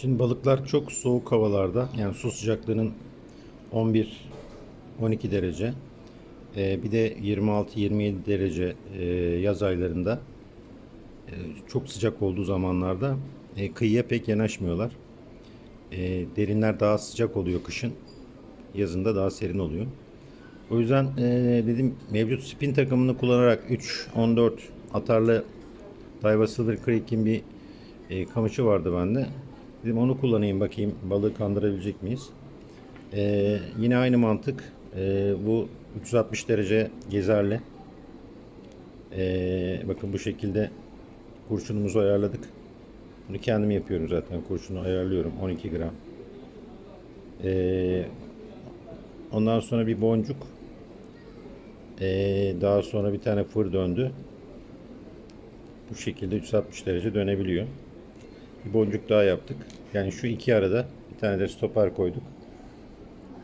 Şimdi balıklar çok soğuk havalarda yani su sıcaklığının 11 12 derece e, bir de 26-27 derece e, yaz aylarında e, çok sıcak olduğu zamanlarda e, kıyıya pek yanaşmıyorlar. E, derinler daha sıcak oluyor kışın. Yazında daha serin oluyor. O yüzden e, dedim mevcut spin takımını kullanarak 3-14 atarlı Daiwa Silver Creek'in bir e, kamışı vardı bende. Dedim onu kullanayım bakayım balığı kandırabilecek miyiz? E, yine aynı mantık. E, bu 360 derece gezerli. E, bakın bu şekilde kurşunumuzu ayarladık. Bunu kendim yapıyorum zaten. Kurşunu ayarlıyorum. 12 gram. E, ondan sonra bir boncuk. E, daha sonra bir tane fır döndü. Bu şekilde 360 derece dönebiliyor. Bir boncuk daha yaptık. Yani şu iki arada bir tane de stoper koyduk.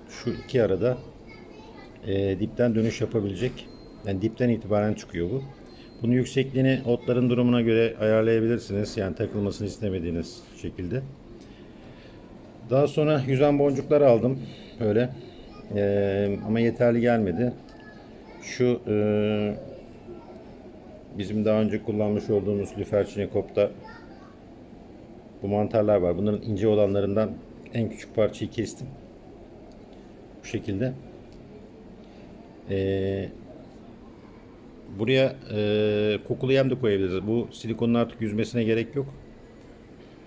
Şu iki arada e, dipten dönüş yapabilecek. Yani dipten itibaren çıkıyor bu. Bunun yüksekliğini otların durumuna göre ayarlayabilirsiniz. Yani takılmasını istemediğiniz şekilde. Daha sonra yüzen boncuklar aldım. Öyle. E, ama yeterli gelmedi. Şu e, bizim daha önce kullanmış olduğumuz Lüferçinekop'ta bu mantarlar var. Bunların ince olanlarından en küçük parçayı kestim. Bu şekilde. Ee, buraya e, kokulu yem de koyabiliriz. Bu silikonun artık yüzmesine gerek yok.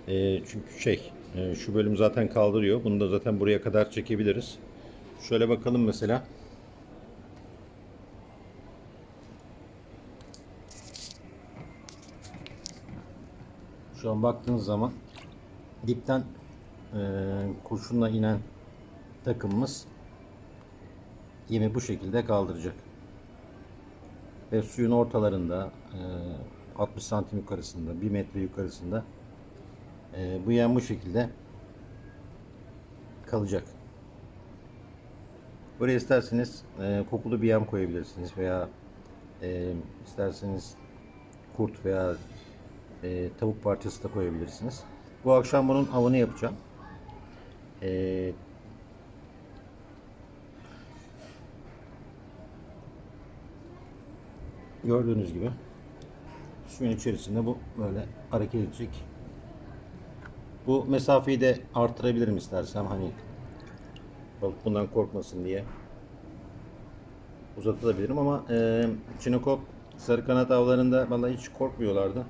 Ee, çünkü şey e, şu bölüm zaten kaldırıyor. Bunu da zaten buraya kadar çekebiliriz. Şöyle bakalım mesela. Şu an baktığınız zaman dipten e, kurşunla inen takımımız yemi bu şekilde kaldıracak. Ve suyun ortalarında e, 60 santim yukarısında 1 metre yukarısında e, bu yem bu şekilde kalacak. Buraya isterseniz e, kokulu bir yem koyabilirsiniz veya e, isterseniz kurt veya e, tavuk parçası da koyabilirsiniz. Bu akşam bunun avını yapacağım. E, gördüğünüz gibi suyun içerisinde bu böyle hareket edecek. Bu mesafeyi de artırabilirim istersem hani balık bundan korkmasın diye uzatabilirim ama e, Çinokop sarı kanat avlarında vallahi hiç korkmuyorlardı.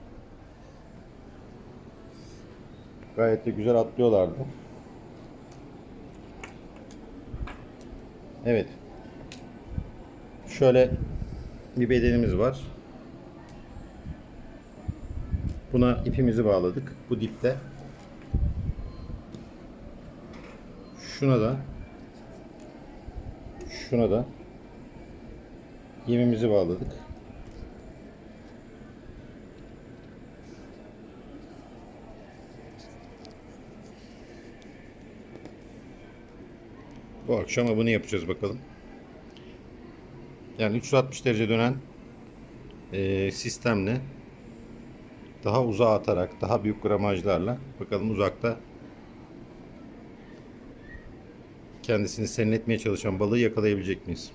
Gayet de güzel atlıyorlardı. Evet. Şöyle bir bedenimiz var. Buna ipimizi bağladık. Bu dipte. Şuna da şuna da yemimizi bağladık. Bu akşam bunu yapacağız bakalım. Yani 360 derece dönen e, sistemle daha uzağa atarak, daha büyük gramajlarla bakalım uzakta kendisini serinletmeye çalışan balığı yakalayabilecek miyiz?